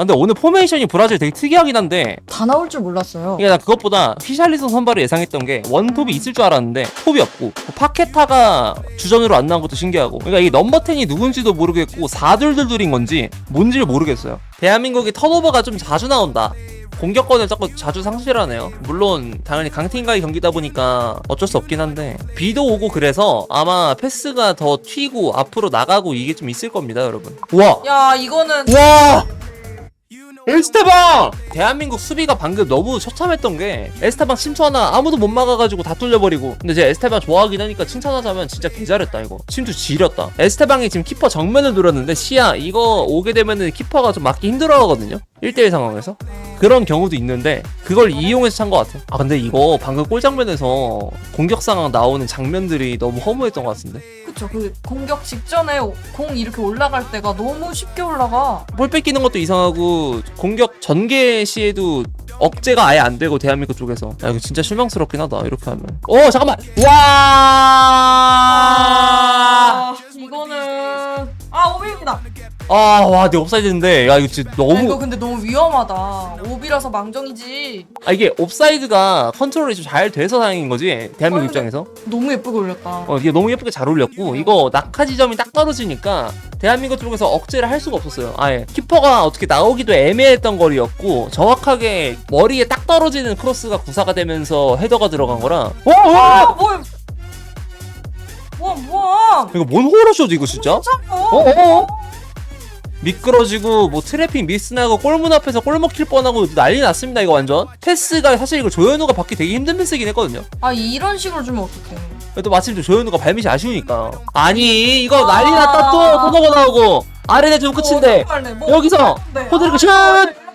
아, 근데 오늘 포메이션이 브라질 되게 특이하긴 한데 다 나올 줄 몰랐어요. 이게 나 그것보다 피샬리son 선발을 예상했던 게 원톱이 있을 줄 알았는데 톱이 없고 파케타가 주전으로 안 나온 것도 신기하고 그러니까 이 넘버 10이 누군지도 모르겠고 4둘둘둘인 건지 뭔지를 모르겠어요 대한민국이 턴오버가 좀 자주 나온다 공격권을 자꾸 자주 상실하네요. 물론 당연히 강팀과의 경기다 보니까 어쩔 수 없긴 한데 비도 오고 그래서 아마 패스가 더 튀고 앞으로 나가고 이게 좀 있을 겁니다, 여러분. 와, 야 이거는 와! 에스테방! 대한민국 수비가 방금 너무 처참했던 게 에스테방 침투 하나 아무도 못 막아가지고 다 뚫려버리고 근데 제가 에스테방 좋아하긴 하니까 칭찬하자면 진짜 개잘했다 이거. 침투 지렸다. 에스테방이 지금 키퍼 정면을 노렸는데 시야 이거 오게 되면은 키퍼가 좀 막기 힘들어 하거든요. 1대1 상황에서. 그런 경우도 있는데 그걸 이용해서 찬 것 같아 아 근데 이거 방금 골 장면에서 공격 상황 나오는 장면들이 너무 허무했던 것 같은데 그쵸. 그 공격 직전에 오- 공 이렇게 올라갈 때가 너무 쉽게 올라가. 볼 뺏기는 것도 이상하고 공격 전개 시에도 억제가 아예 안 되고 대한민국 쪽에서. 야 이거 진짜 실망스럽긴 하다 이렇게 하면. 어 잠깐만! 와 아, 와, 내 옵사이드인데, 야, 이거 진짜 야, 이거 너무, 근데 너무 위험하다. 오비라서 망정이지. 아, 이게 옵사이드가 컨트롤이 좀 잘 돼서 다행인 거지, 대한민국 아니, 입장에서. 너무 예쁘게 올렸다. 어, 이게 너무 예쁘게 잘 올렸고, 이거 낙하 지점이 딱 떨어지니까, 대한민국 쪽에서 억제를 할 수가 없었어요. 아예. 키퍼가 어떻게 나오기도 애매했던 거리였고, 정확하게 머리에 딱 떨어지는 크로스가 구사가 되면서 헤더가 들어간 거라, 어, 아 어! 뭐야? 뭐야 뭐야? 이거 뭔 호러쇼지, 이거 진짜? 어? 어, 어? 미끄러지고 뭐 트래핑 미스나고 골문 앞에서 골 먹힐 뻔하고 난리 났습니다 이거 완전 패스가 사실 이거 조현우가 받기 되게 힘든 패스긴 했거든요 아 이런 식으로 주면 어떡해? 또 마침 또 조현우가 발밑이 아쉬우니까 아니 이거 아. 난리 났다 또 토너가 나오고 아래 내주면 끝인데 어떡할래? 뭐 여기서 어떡할래? 호드리그 아,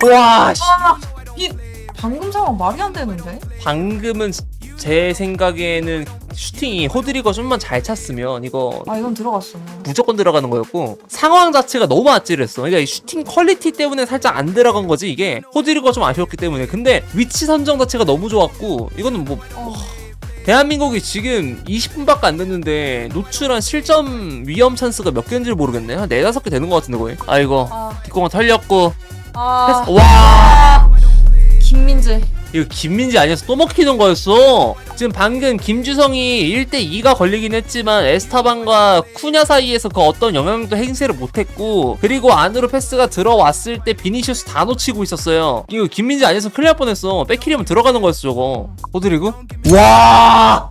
슛와 씨. 아, 이 방금 상황 말이 안 되는데? 방금은 제 생각에는 슈팅이 호드리거 좀만 잘 찼으면 이거 아 이건 들어갔어. 무조건 들어가는 거였고 상황 자체가 너무 아찔했어. 그러니까 이 슈팅 퀄리티 때문에 살짝 안 들어간 거지 이게 호드리가 좀 아쉬웠기 때문에. 근데 위치 선정 자체가 너무 좋았고 이거는 뭐 어. 대한민국이 지금 20분밖에 안 됐는데 노출한 실점 위험 찬스가 몇 개인지 모르겠네. 한 네다섯 개 되는 것 같은데 거의. 아이고 아, 뒷공간 털렸고 아, 패스- 와 아, 김민재. 이거 김민지 아니었어? 또 먹히는 거였어. 지금 방금 김주성이 1대2가 걸리긴 했지만 에스타반과 쿠냐 사이에서 그 어떤 영향도 행세를 못했고 그리고 안으로 패스가 들어왔을 때 비니시우스 다 놓치고 있었어요. 이거 김민지 아니었으면 큰일 날 뻔했어. 백키리면 들어가는 거였어 저거. 호드리그? 와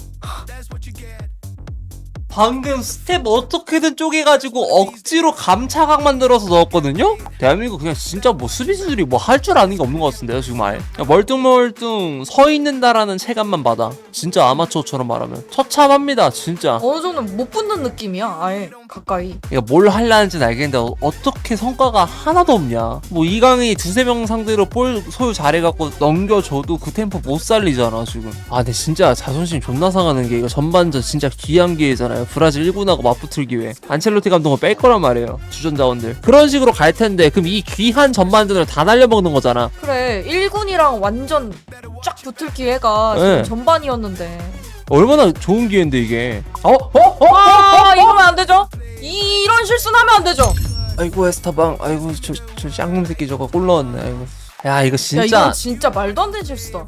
방금 스텝 어떻게든 쪼개가지고 억지로 감차각 만들어서 넣었거든요? 대한민국 그냥 진짜 뭐 수비수들이 뭐 할 줄 아는 게 없는 것 같은데요 지금 아예 멀뚱멀뚱 서 있는다라는 체감만 받아 진짜 아마추어처럼 말하면 처참합니다 진짜 어느 정도 못 붙는 느낌이야. 아예 가까이. 이거 뭘 하려는지는 알겠는데 어, 어떻게 성과가 하나도 없냐 뭐 이강이 두세 명 상대로 볼 소유 잘해갖고 넘겨줘도 그 템포 못 살리잖아 지금 아 근데 진짜 자존심 존나 상하는 게 이거 전반전 진짜 귀한 기회잖아요 브라질 1군하고 맞붙을 기회 안첼로티 감독은 뺄 거란 말이에요 주전 자원들 그런 식으로 갈 텐데 그럼 이 귀한 전반전을 다 날려먹는 거잖아 그래 1군이랑 완전 쫙 붙을 기회가 지금 네. 전반이었는데. 얼마나 좋은 기회인데 이게 어? 어? 어? 아 이러면 안 되죠. 이, 이런 실수는 하면 안 되죠. 아이고 에스타방 아이고 저, 저 쌍놈 새끼 저거 골 넣었네 아이고 야 이거 야 진짜 이건 진짜 말도 안 되는 실수다.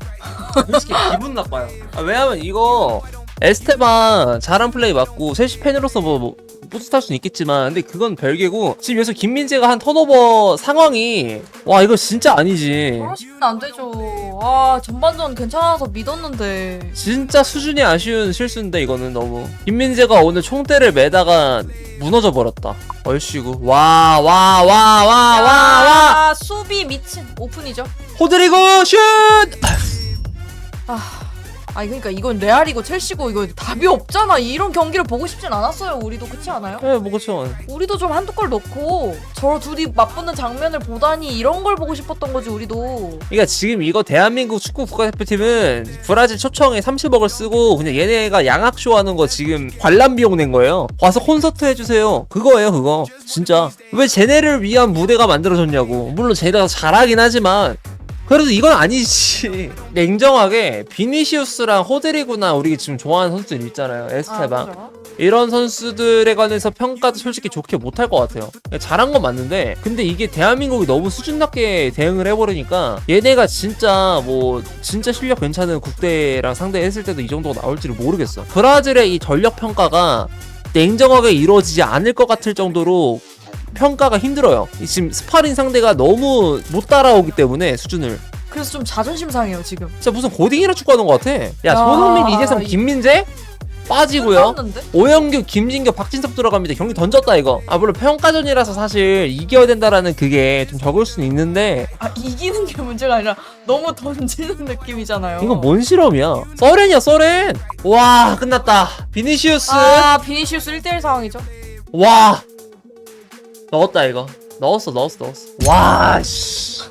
솔직히 기분 나빠요. 아, 왜냐면 이거 에스테반 잘한 플레이 맞고 셋시 팬으로서 뭐, 뭐 뿌듯할 수는 있겠지만 근데 그건 별개고 지금 여기서 김민재가 한 턴오버 상황이 와 이거 진짜 아니지 식은 안 되죠. 아 전반전 괜찮아서 믿었는데. 진짜 수준이 아쉬운 실수인데 이거는 너무. 김민재가 오늘 총대를 매다가 무너져 버렸다. 얼씨구. 와 와 와 와 와와. 야, 수비 미친. 오픈이죠. 호드리고 슛! 아, 아니 그러니까 이건 레알이고 첼시고 이거 답이 없잖아. 이런 경기를 보고 싶진 않았어요. 우리도 그렇지 않아요? 예, 뭐 그쵸 우리도 좀 한두 골 넣고 저 둘이 맞붙는 장면을 보다니 이런 걸 보고 싶었던 거지 우리도. 그러니까 지금 이거 대한민국 축구 국가대표팀은 브라질 초청에 30억을 쓰고 그냥 얘네가 양악쇼 하는 거 지금 관람 비용 낸 거예요. 와서 콘서트 해주세요. 그거예요, 그거. 진짜. 왜 쟤네를 위한 무대가 만들어졌냐고. 물론 쟤네가 잘하긴 하지만 그래도 이건 아니지. 냉정하게 비니시우스랑 호드리구나 우리 지금 좋아하는 선수들 있잖아요. 에스테방. 그죠? 이런 선수들에 관해서 평가도 솔직히 좋게 못할 것 같아요. 잘한 건 맞는데, 근데 이게 대한민국이 너무 수준 낮게 대응을 해버리니까 얘네가 진짜 뭐 진짜 실력 괜찮은 국대랑 상대했을 때도 이 정도가 나올지를 모르겠어. 브라질의 이 전력 평가가 냉정하게 이루어지지 않을 것 같을 정도로 평가가 힘들어요. 이 지금 스파린 상대가 너무 못 따라오기 때문에 수준을. 그래서 좀 자존심 상해요 지금. 진짜 무슨 고딩이라 축구하는 것 같아. 야, 야, 손흥민, 이재성, 이- 김민재 빠지고요. 끝났는데? 오영규, 김진규, 박진섭 들어갑니다. 경기 던졌다 이거. 아 물론 평가전이라서 사실 이겨야 된다라는 그게 좀 적을 수는 있는데 아 이기는 게 문제가 아니라 너무 던지는 느낌이잖아요. 이건 뭔 실험이야? 서렌이야 서렌. 와 끝났다. 비니시우스. 아 비니시우스 1대1 상황이죠. 와 넣었다 이거. 넣었어 넣었어 넣었어. 와 씨.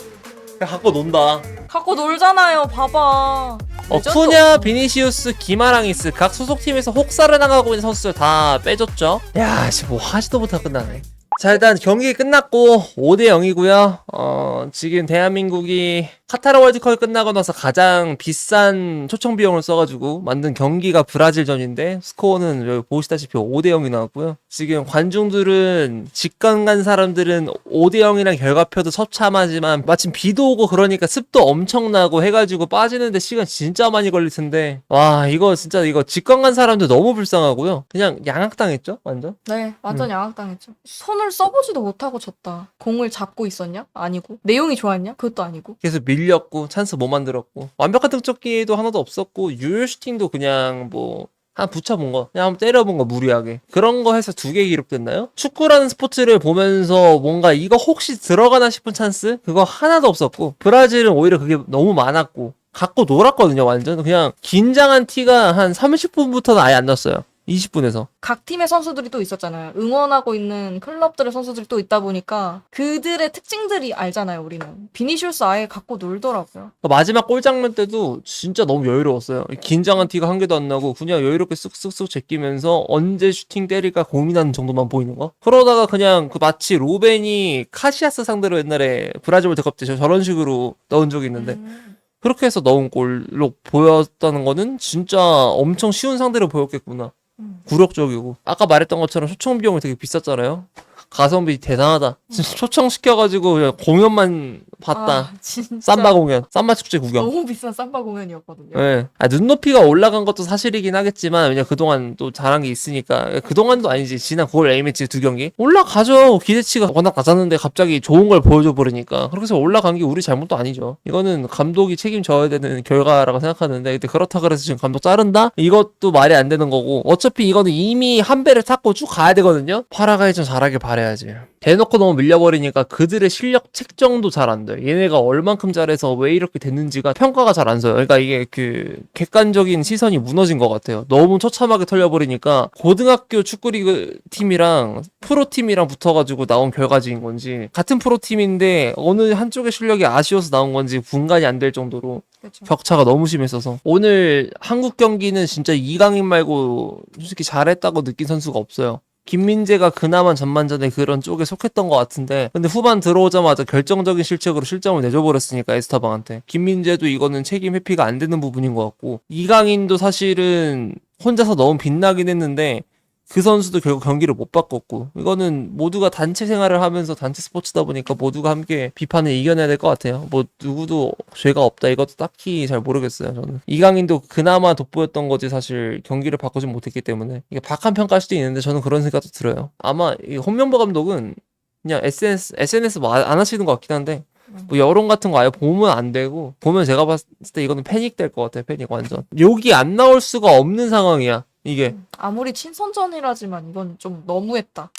야, 갖고 논다. 갖고 놀잖아요. 봐봐. 어, 레전드 쿠냐, 없고. 비니시우스, 기마랑이스 각 소속팀에서 혹사를 나가고 있는 선수들 다 빼줬죠. 야, 씨, 뭐 하지도 못하고 끝나네. 자, 일단 경기 끝났고 5대 0이고요. 어, 지금 대한민국이 카타르 월드컵이 끝나고 나서 가장 비싼 초청 비용을 써가지고 만든 경기가 브라질전인데 스코어는 여기 보시다시피 5대 0이 나왔고요. 지금 관중들은 직관 간 사람들은 5대 0이랑 결과표도 처참하지만 마침 비도 오고 그러니까 습도 엄청나고 해가지고 빠지는데 시간 진짜 많이 걸릴 텐데 와 이거 진짜 이거 직관 간 사람들 너무 불쌍하고요. 그냥 양악당했죠 완전. 네, 음. 완전 양악당했죠. 손을 써보지도 못하고 졌다. 공을 잡고 있었냐? 아니고. 내용이 좋았냐? 그것도 아니고. 계속 밀렸고 찬스 못 만들었고 완벽한 득점기도 하나도 없었고 유효 슈팅도 그냥 뭐 한 붙여본 거 그냥 한번 때려본 거 무리하게 그런 거 해서 두 개 기록됐나요? 축구라는 스포츠를 보면서 뭔가 이거 혹시 들어가나 싶은 찬스 그거 하나도 없었고 브라질은 오히려 그게 너무 많았고 갖고 놀았거든요 완전 그냥 긴장한 티가 한 30분부터는 아예 안 났어요 20분에서 각 팀의 선수들이 또 있었잖아요. 응원하고 있는 클럽들의 선수들이 또 있다 보니까 그들의 특징들이 알잖아요, 우리는. 비니시우스 아예 갖고 놀더라고요. 마지막 골 장면 때도 진짜 너무 여유로웠어요. 긴장한 티가 한 개도 안 나고 그냥 여유롭게 쓱쓱쓱 제끼면서 언제 슈팅 때릴까 고민하는 정도만 보이는 거. 그러다가 그냥 그 마치 로벤이 카시아스 상대로 옛날에 브라질 월드컵 때 저- 저런 식으로 넣은 적이 있는데 음. 그렇게 해서 넣은 골로 보였다는 거는 진짜 엄청 쉬운 상대로 보였겠구나. 음. 굴욕적이고 아까 말했던 것처럼 초청 비용이 되게 비쌌잖아요. 가성비 대단하다. 진짜 초청 시켜가지고 그냥 공연만 봤다. 아, 진짜. 삼바 공연, 삼바 축제 구경. 너무 비싼 삼바 공연이었거든요. 예. 아, 눈높이가 올라간 것도 사실이긴 하겠지만, 왜냐, 그동안 또 잘한 게 있으니까. 그동안도 아니지. 지난 9월 A매치 두 경기. 올라가죠. 기대치가 워낙 낮았는데 갑자기 좋은 걸 보여줘 버리니까. 그렇게 해서 올라간 게 우리 잘못도 아니죠. 이거는 감독이 책임져야 되는 결과라고 생각하는데, 근데 그렇다 그래서 지금 감독 자른다? 이것도 말이 안 되는 거고, 어차피 이거는 이미 한 배를 탔고 쭉 가야 되거든요? 파라가이 좀 잘하길 바래야지. 대놓고 너무 밀려버리니까 그들의 실력 책정도 잘 안 돼. 얘네가 얼만큼 잘해서 왜 이렇게 됐는지가 평가가 잘 안 서요. 그러니까 이게 그 객관적인 시선이 무너진 것 같아요. 너무 처참하게 털려버리니까 고등학교 축구리그 팀이랑 프로 팀이랑 붙어가지고 나온 결과지인 건지 같은 프로 팀인데 어느 한쪽의 실력이 아쉬워서 나온 건지 분간이 안 될 정도로 그렇죠. 격차가 너무 심했어서 오늘 한국 경기는 진짜 이강인 말고 솔직히 잘했다고 느낀 선수가 없어요. 김민재가 그나마 전반전에 그런 쪽에 속했던 것 같은데 근데 후반 들어오자마자 결정적인 실책으로 실점을 내줘버렸으니까 에스타방한테. 김민재도 이거는 책임 회피가 안 되는 부분인 것 같고 이강인도 사실은 혼자서 너무 빛나긴 했는데 그 선수도 결국 경기를 못 바꿨고 이거는 모두가 단체 생활을 하면서 단체 스포츠다 보니까 모두가 함께 비판을 이겨내야 될 것 같아요. 뭐 누구도 죄가 없다 이것도 딱히 잘 모르겠어요. 저는 이강인도 그나마 돋보였던 거지 사실 경기를 바꾸진 못했기 때문에 이게 박한 평가할 수도 있는데 저는 그런 생각도 들어요. 아마 이 홍명보 감독은 그냥 SNS SNS 뭐 안 하시는 것 같긴 한데 뭐 여론 같은 거 아예 보면 안 되고 보면 제가 봤을 때 이거는 패닉 될 것 같아요. 패닉 완전 욕이 안 나올 수가 없는 상황이야. 이게 아무리 친선전이라지만 이건 좀 너무했다.